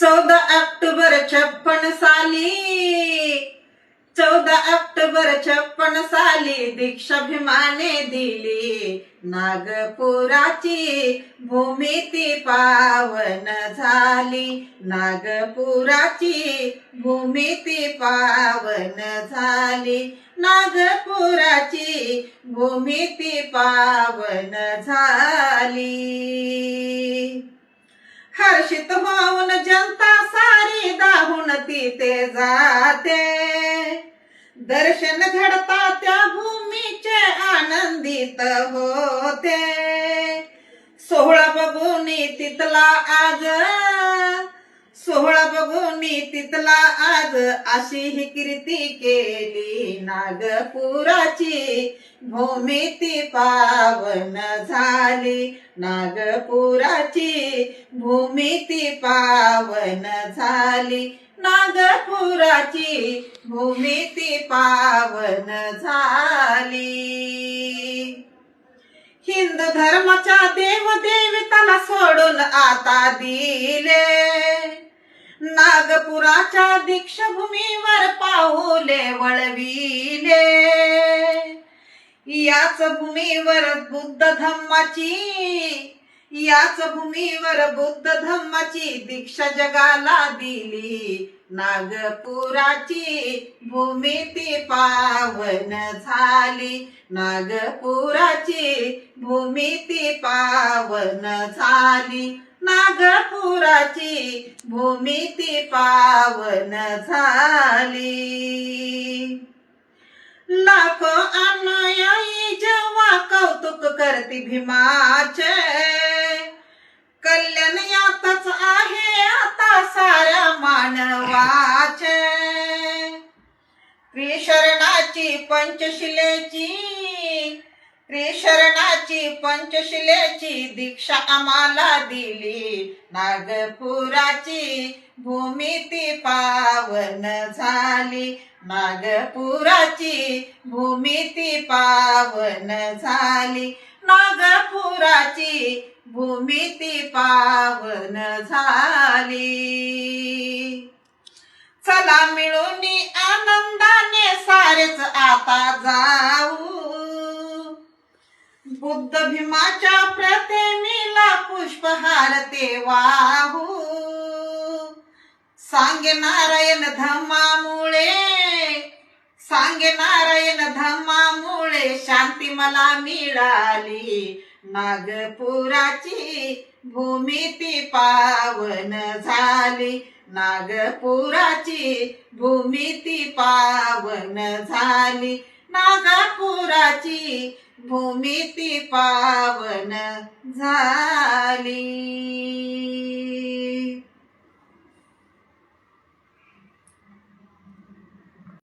चौदा ऑक्टोबर छप्पन साली. चौदा ऑक्टोबर छप्पन साली दीक्षाभिमाने दिली नागपुराची भूमिती पावन झाली. नागपुराची भूमिती पावन झाली. नागपुराची भूमिती पावन झाली. हर्षित होऊन जनता सारी दाहून तिथे जाते. दर्शन घडता त्या भूमीचे आनंदित होते. सोहळा बघून तिथला आज सोहळा तिथला आज अशी ही कीर्ती केली. नागपुराची भूमिती पावन झाली. नागपुराची भूमिती पावन झाली. नागपुराची भूमिती पावन झाली. हिंदू धर्माच्या देवदेवताला सोडून आता दिले. नागपुराच्या दीक्षभूमीवर पाहुले वळविले. याच भूमीवर बुद्ध धम्माची याच भूमीवर बुद्ध धम्माची दीक्षा जगाला दिली. नागपुराची भूमिती पावन झाली. नागपुराची भूमिती पावन झाली. नागपुराची भूमिती पावन झाली. लाखो अनुयायी जेव्हा कौतुक करती भीमाचे कल्याण यातच आहे आता साऱ्या मानवाचे. विशरणाची पंचशिलेची त्रिशरणाची पंचशिलेची दीक्षा आम्हाला दिली. नागपुराची भूमिती पावन झाली. नागपुराची भूमिती पावन झाली. नागपुराची भूमिती पावन झाली. चला मिळून आनंदाने सारी भीमाच्या प्रतिमेला पुष्पहार ते वाहू सांगे नारायण धम्मामुळे सांगे नारायण धम्मामुळे शांती मला मिळाली. नागपुराची भूमिती पावन झाली. नागपुराची भूमिती पावन झाली. नागपुराची भूमिती पावन झाली.